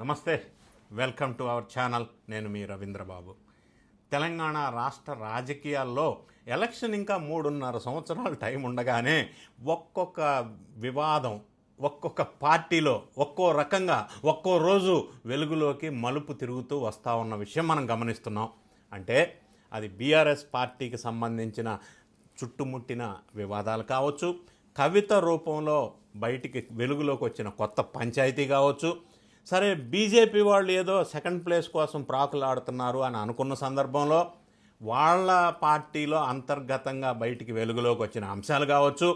నమస్తే. Welcome to our channel. నేను మీ రవీంద్రబాబు. తెలంగాణ రాష్ట్ర రాజకీయాల్లో ఎలక్షన్ ఇంకా మూడున్నర సంవత్సరాలు టైం ఉండగానే ఒక్కొక్క వివాదం ఒక్కొక్క పార్టీలో ఒక్కో రకంగా ఒక్కో రోజు వెలుగులోకి మలుపు తిరుగుతూ వస్తూ ఉన్న విషయం మనం గమనిస్తున్నాం. అంటే అది బీఆర్ఎస్ పార్టీకి సంబంధించిన చుట్టుముట్టిన వివాదాలు కావచ్చు కవిత రూపంలో బయటికి వెలుగులోకి వచ్చిన కొత్త పంచాయతీ కావచ్చు సరే బీజేపీ వాళ్ళు ఏదో సెకండ్ ప్లేస్ కోసం ప్రాకులాడుతున్నారు అని అనుకున్న సందర్భంలో వాళ్ళ పార్టీలో అంతర్గతంగా బయటికి వెలుగులోకి వచ్చిన అంశాలు కావచ్చు.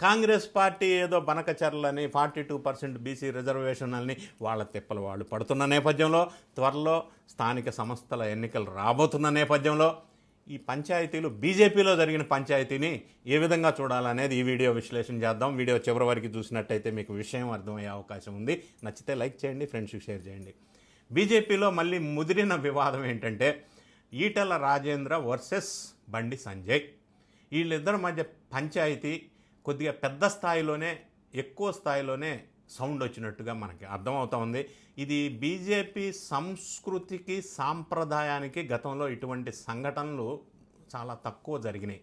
కాంగ్రెస్ పార్టీ ఏదో బనకచర్లని ఫార్టీ టూ పర్సెంట్ బీసీ రిజర్వేషన్లని వాళ్ళ తిప్పలు వాళ్ళు పడుతున్న నేపథ్యంలో త్వరలో స్థానిక సంస్థల ఎన్నికలు రాబోతున్న నేపథ్యంలో ఈ పంచాయతీలు బీజేపీలో జరిగిన పంచాయతీని ఏ విధంగా చూడాలనేది ఈ వీడియో విశ్లేషణ చేద్దాం. వీడియో చివరి వరకు చూసినట్టయితే మీకు విషయం అర్థమయ్యే అవకాశం ఉంది. నచ్చితే లైక్ చేయండి ఫ్రెండ్స్కి షేర్ చేయండి. బీజేపీలో మళ్ళీ ముదిరిన వివాదం ఏంటంటే ఈటల రాజేంద్ర వర్సెస్ బండి సంజయ్. వీళ్ళిద్దరి మధ్య పంచాయతీ కొద్దిగా పెద్ద స్థాయిలోనే ఎక్కువ స్థాయిలోనే సౌండ్ వచ్చినట్టుగా మనకి అర్థమవుతోంది ఇది బీజేపీ సంస్కృతికి సాంప్రదాయానికి గతంలో ఇటువంటి సంఘటనలు చాలా తక్కువ జరిగినాయి.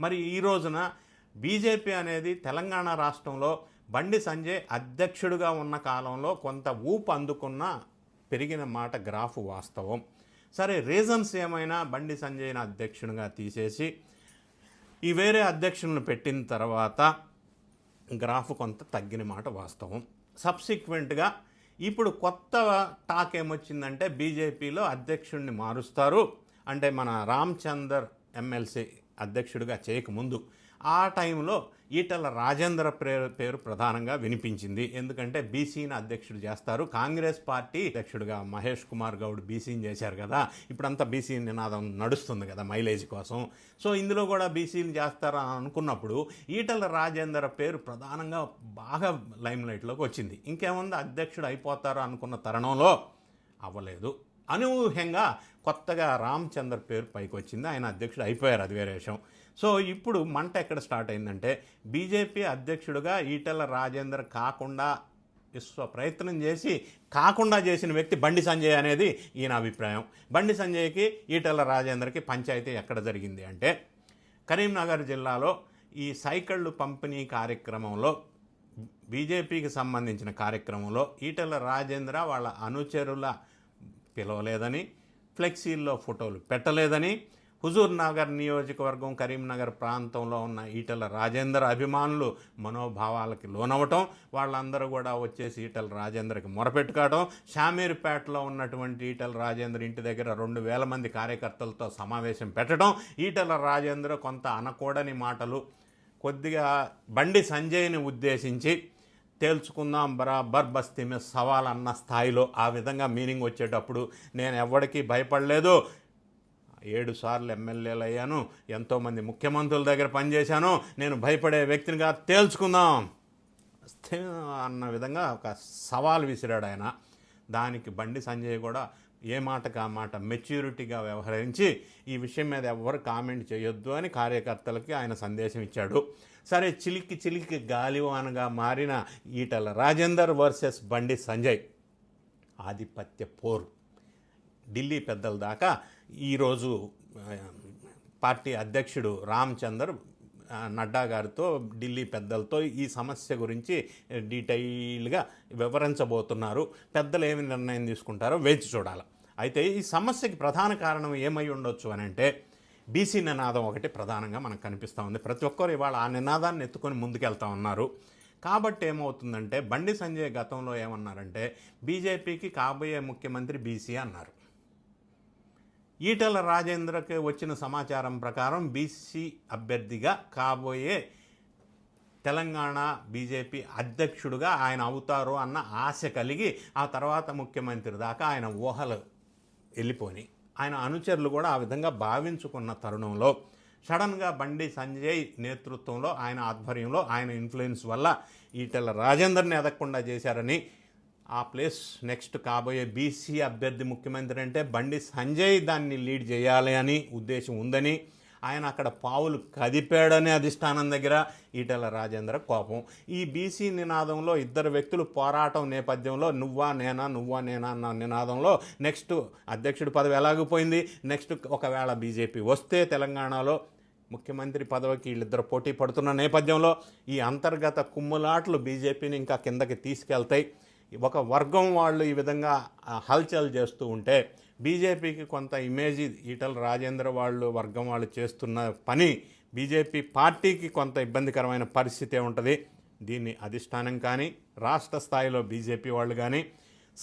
మరి ఈ రోజున బీజేపీ అనేది తెలంగాణ రాష్ట్రంలో బండి సంజయ్ అధ్యక్షుడిగా ఉన్న కాలంలో కొంత ఊపు అందుకున్న పెరిగిన మాట గ్రాఫ్ వాస్తవం. సరే రీజన్స్ ఏమైనా బండి సంజయ్ని అధ్యక్షునిగా తీసేసి ఈ వేరే అధ్యక్షులను పెట్టిన తర్వాత గ్రాఫ్ కొంత తగ్గిన మాట వాస్తవం. సబ్సిక్వెంట్గా ఇప్పుడు కొత్త టాక్ ఏమొచ్చిందంటే బీజేపీలో అధ్యక్షుడిని మారుస్తారు. అంటే మన రామచందర్ ఎమ్మెల్సీ అధ్యక్షుడిగా చేయకముందు ఆ టైంలో ఈటల రాజేంద్ర పేరు పేరు ప్రధానంగా వినిపించింది. ఎందుకంటే బీసీని అధ్యక్షుడు చేస్తారు. కాంగ్రెస్ పార్టీ అధ్యక్షుడిగా మహేష్ కుమార్ గౌడ్ బీసీని చేశారు కదా. ఇప్పుడంతా బీసీ నినాదం నడుస్తుంది కదా మైలేజ్ కోసం. సో ఇందులో కూడా బీసీని చేస్తారా అనుకున్నప్పుడు ఈటల రాజేందర్ పేరు ప్రధానంగా బాగా లైమ్లైట్లోకి వచ్చింది. ఇంకేముంది? అధ్యక్షుడు అయిపోతారా అనుకున్న తరుణంలో అవ్వలేదు. అనూహ్యంగా కొత్తగా రామచంద్ర పేరు పైకి వచ్చింది ఆయన అధ్యక్షుడు అయిపోయారు. అది వేరే విషయం. సో ఇప్పుడు మంట ఎక్కడ స్టార్ట్ అయిందంటే బీజేపీ అధ్యక్షుడుగా ఈటల రాజేందర్ కాకుండా విశ్వ ప్రయత్నం చేసి కాకుండా చేసిన వ్యక్తి బండి సంజయ్ అనేది ఈయన అభిప్రాయం. బండి సంజయ్కి ఈటల రాజేందర్కి పంచాయతీ ఎక్కడ జరిగింది అంటే కరీంనగర్ జిల్లాలో ఈ సైకిళ్ళు పంపిణీ కార్యక్రమంలో బీజేపీకి సంబంధించిన కార్యక్రమంలో ఈటల రాజేంద్ర వాళ్ళ అనుచరుల పిలవలేదని ఫ్లెక్సీల్లో ఫోటోలు పెట్టలేదని హుజూర్ నగర్ నియోజకవర్గం కరీంనగర్ ప్రాంతంలో ఉన్న ఈటల రాజేందర్ అభిమానులు మనోభావాలకి లోనవటం వాళ్ళందరూ కూడా వచ్చేసి ఈటల రాజేందర్కి మొరపెట్టుకోవడం షామీర్పేటలో ఉన్నటువంటి ఈటల రాజేందర్ ఇంటి దగ్గర రెండు వేల మంది కార్యకర్తలతో సమావేశం పెట్టడం ఈటల రాజేంద్ర కొంత అనకూడని మాటలు కొద్దిగా బండి సంజయ్ని ఉద్దేశించి తేల్చుకుందాం బరాబర్ బస్తీ మీద సవాల్ అన్న స్థాయిలో ఆ విధంగా మీనింగ్ వచ్చేటప్పుడు నేను ఎవరికీ భయపడలేదు. ఏడు సార్లు ఎమ్మెల్యేలు అయ్యాను ఎంతోమంది ముఖ్యమంత్రుల దగ్గర పనిచేశాను నేను భయపడే వ్యక్తినిగా తేల్చుకుందాం. స్థి- అన్న విధంగా ఒక సవాల్ విసిరాడు ఆయన. దానికి బండి సంజయ్ కూడా ఏ మాటకు ఆ మాట మెచ్యూరిటీగా వ్యవహరించి ఈ విషయం మీద ఎవ్వరు కామెంట్ చేయొద్దు అని కార్యకర్తలకి ఆయన సందేశం ఇచ్చాడు. సరే చిలికి చిలికి గాలివానగా మారిన ఈటల రాజేందర్ వర్సెస్ బండి సంజయ్. ఆధిపత్య పోరు. ఢిల్లీ పెద్దల దాకా ఈరోజు పార్టీ అధ్యక్షుడు రామచందర్ నడ్డా గారితో ఢిల్లీ పెద్దలతో ఈ సమస్య గురించి డీటెయిల్గా వివరించబోతున్నారు. పెద్దలు ఏమి నిర్ణయం తీసుకుంటారో వేచి చూడాలి. అయితే ఈ సమస్యకి ప్రధాన కారణం ఏమై ఉండొచ్చు అని అంటే బీసీ నినాదం ఒకటి ప్రధానంగా మనకు కనిపిస్తూ ఉంది. ప్రతి ఒక్కరు ఇవాళ ఆ నినాదాన్ని ఎత్తుకొని ముందుకెళ్తా ఉన్నారు. కాబట్టి ఏమవుతుందంటే బండి సంజయ్ గతంలో ఏమన్నారంటే బీజేపీకి కాబోయే ముఖ్యమంత్రి బీసీ అన్నారు. ఈటల రాజేంద్రకి వచ్చిన సమాచారం ప్రకారం బీసీ అభ్యర్థిగా కాబోయే తెలంగాణ బీజేపీ అధ్యక్షుడుగా ఆయన అవుతారు అన్న ఆశ కలిగి ఆ తర్వాత ముఖ్యమంత్రి దాకా ఆయన ఊహలు వెళ్ళిపోని. ఆయన అనుచరులు కూడా ఆ విధంగా భావించుకున్న తరుణంలో సడన్గా బండి సంజయ్ నేతృత్వంలో ఆయన ఆధ్వర్యంలో ఆయన ఇన్ఫ్లుయెన్స్ వల్ల ఈటెల రాజేందర్ని ఎదగకుండా చేశారని ఆ ప్లేస్ నెక్స్ట్ కాబోయే బీసీ అభ్యర్థి ముఖ్యమంత్రి అంటే బండి సంజయ్ దాన్ని లీడ్ చేయాలి అని ఉద్దేశం ఉందని ఆయన అక్కడ పావులు కదిపాడనే అధిష్టానం దగ్గర ఈటెల రాజేంద్ర కోపం. ఈ బీసీ నినాదంలో ఇద్దరు వ్యక్తులు పోరాటం నేపథ్యంలో నువ్వా నేనా నువ్వా నేనా అన్న నినాదంలో నెక్స్ట్ అధ్యక్షుడి పదవి ఎలాగిపోయింది? నెక్స్ట్ ఒకవేళ బీజేపీ వస్తే తెలంగాణలో ముఖ్యమంత్రి పదవికి వీళ్ళిద్దరు పోటీ పడుతున్న నేపథ్యంలో ఈ అంతర్గత కుమ్ములాట్లు బీజేపీని ఇంకా కిందకి తీసుకెళ్తాయి. ఒక వర్గం వాళ్ళు ఈ విధంగా హల్చల్ చేస్తూ ఉంటే బీజేపీకి కొంత ఇమేజ్ ఈటల రాజేంద్ర వాళ్ళు వర్గం వాళ్ళు చేస్తున్న పని బీజేపీ పార్టీకి కొంత ఇబ్బందికరమైన పరిస్థితి ఉంటుంది. దీన్ని అధిష్టానం కానీ రాష్ట్ర స్థాయిలో బీజేపీ వాళ్ళు కానీ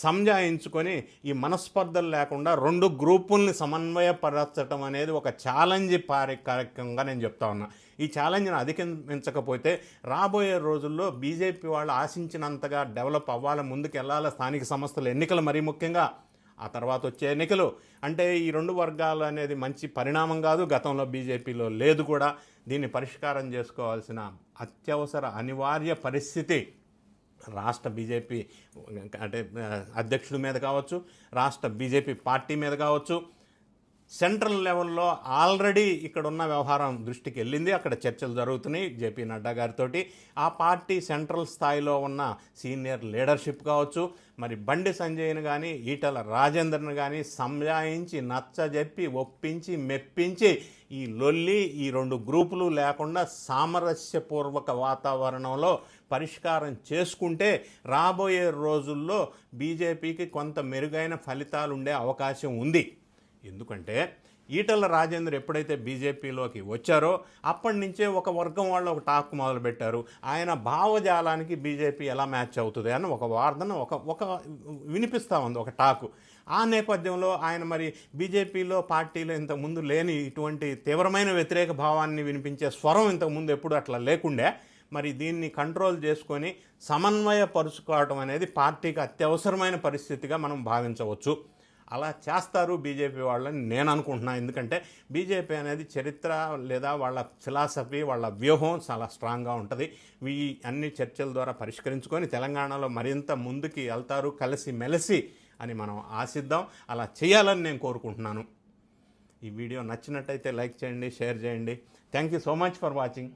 సంజాయించుకొని ఈ మనస్పర్ధలు లేకుండా రెండు గ్రూపుల్ని సమన్వయపరచడం అనేది ఒక ఛాలెంజ్ పారి కార్యక్రమంగా నేను చెప్తా ఉన్నా. ఈ ఛాలెంజ్ను అధిగమించకపోతే రాబోయే రోజుల్లో బీజేపీ వాళ్ళు ఆశించినంతగా డెవలప్ అవ్వాలి ముందుకు వెళ్ళాలి స్థానిక సంస్థల ఎన్నికలు మరీ ముఖ్యంగా ఆ తర్వాత వచ్చే ఎన్నికలు. అంటే ఈ రెండు వర్గాలు అనేది మంచి పరిణామం కాదు గతంలో బీజేపీలో లేదు కూడా. దీన్ని పరిష్కారం చేసుకోవాల్సిన అత్యవసర అనివార్య పరిస్థితి రాష్ట్ర బీజేపీ అంటే అధ్యక్షుడి మీద కావచ్చు రాష్ట్ర బీజేపీ పార్టీ మీద కావచ్చు సెంట్రల్ లెవెల్లో ఆల్రెడీ ఇక్కడ ఉన్న వ్యవహారం దృష్టికి వెళ్ళింది. అక్కడ చర్చలు జరుగుతున్నాయి జేపీ నడ్డా గారితో ఆ పార్టీ సెంట్రల్ స్థాయిలో ఉన్న సీనియర్ లీడర్షిప్ కావచ్చు మరి బండి సంజయ్ని కానీ ఈటల రాజేందర్ని కానీ సంజాయించి నచ్చజెప్పి ఒప్పించి మెప్పించి ఈ లొల్లి ఈ రెండు గ్రూపులు లేకుండా సామరస్యపూర్వక వాతావరణంలో పరిష్కారం చేసుకుంటే రాబోయే రోజుల్లో బీజేపీకి కొంత మెరుగైన ఫలితాలు ఉండే అవకాశం ఉంది. ఎందుకంటే ఈటల రాజేందర్ ఎప్పుడైతే బీజేపీలోకి వచ్చారో అప్పటి నుంచే ఒక వర్గం వాళ్ళు ఒక టాక్ మొదలుపెట్టారు. ఆయన భావజాలానికి బీజేపీ ఎలా మ్యాచ్ అవుతుంది అని ఒక వార్తన ఒక ఒక వినిపిస్తూ ఉంది ఒక టాకు. ఆ నేపథ్యంలో ఆయన మరి బీజేపీలో పార్టీలో ఇంతకుముందు లేని ఇటువంటి తీవ్రమైన వ్యతిరేక భావాన్ని వినిపించే స్వరం ఇంతకుముందు ఎప్పుడు అట్లా లేకుండే మరి దీన్ని కంట్రోల్ చేసుకొని సమన్వయపరుచుకోవడం అనేది పార్టీకి అత్యవసరమైన పరిస్థితిగా మనం భావించవచ్చు. అలా చేస్తారు బీజేపీ వాళ్ళని నేను అనుకుంటున్నాను ఎందుకంటే బీజేపీ అనేది చరిత్ర లేదా వాళ్ళ ఫిలాసఫీ వాళ్ళ వ్యూహం చాలా స్ట్రాంగ్గా ఉంటుంది. ఈ అన్ని చర్చల ద్వారా పరిష్కరించుకొని తెలంగాణలో మరింత ముందుకి వెళ్తారు కలిసి మెలిసి అని మనం ఆశిద్దాం. అలా చేయాలని నేను కోరుకుంటున్నాను. ఈ వీడియో నచ్చినట్టయితే లైక్ చేయండి షేర్ చేయండి. Thank you so much for watching.